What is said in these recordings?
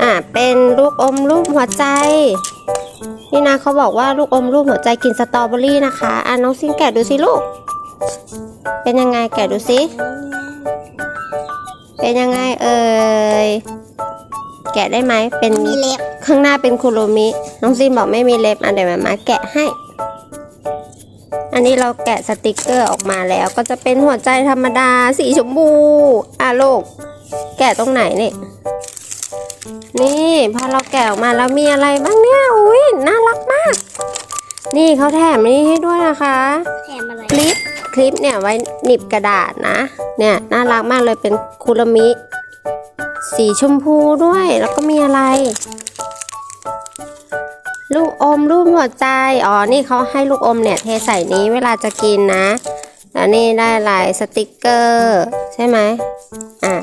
อ่าเป็นลูกอมรูปหัวใจ นี่นะเขาบอกว่าลูกอมรูปหัวใจกินสตรอเบอรี่นะคะอะน้องซินแกะดูสิลูก เป็นยังไงแกะดูสิ เป็นยังไงเอ่ยแกะได้ไหมเป็นมีเล็บข้างหน้าเป็นคุโรมิ น้องซินบอกไม่มีเล็บอะเดี๋ยวมามาแกะให้ อันนี้เราแกะสติกเกอร์ออกมาแล้วก็จะเป็นหัวใจธรรมดาสีชมพูอะลูก แกะตรงไหนนี่ นี่พอเราแกะออกมาแล้วมีอะไรบ้างเนี่ยอุ้ยน่ารักมาก นี่เขาแถมนี่ให้ด้วยนะคะแถมอะไรคลิปคลิปเนี่ยไว้หนีบกระดาษนะ เนี่ยน่ารักมากเลยเป็นคุรมิ สีชมพูด้วยแล้วก็มีอะไร ลูกอมรูปหัวใจอ๋อนี่เขาให้ลูกอมเนี่ยเทใส่นี้เวลาจะกินนะ แล้วนี่ได้ลายสติกเกอร์ ใช่ไหมอะ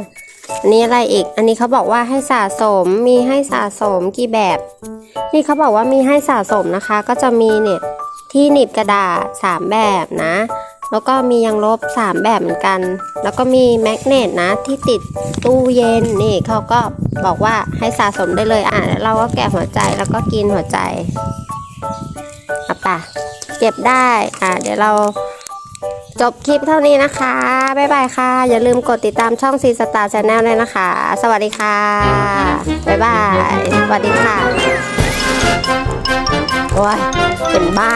อันนี้อะไรอีก อันนี้เขาบอกว่าให้สะสม มีให้สะสมกี่แบบ นี่เขาบอกว่ามีให้สะสมนะคะ ก็จะมีเนี่ยที่หนีบกระดาษ 3 แบบนะ แล้วก็มียังลบ 3 แบบเหมือนกัน แล้วก็มีแมกเนตนะที่ติดตู้เย็น นี่เขาก็บอกว่าให้สะสมได้เลย อะเราก็แกะหัวใจแล้วก็กินหัวใจเอาปะเก็บได้ อะเดี๋ยวเรา จบคลิปเท่านี้นะคะ บ๊ายบายค่ะ อย่าลืมกดติดตามช่องซีสตาร์ชาแนลด้วยนะคะ สวัสดีค่ะ บ๊ายบาย สวัสดีค่ะ โอ้ยเป็นบ้า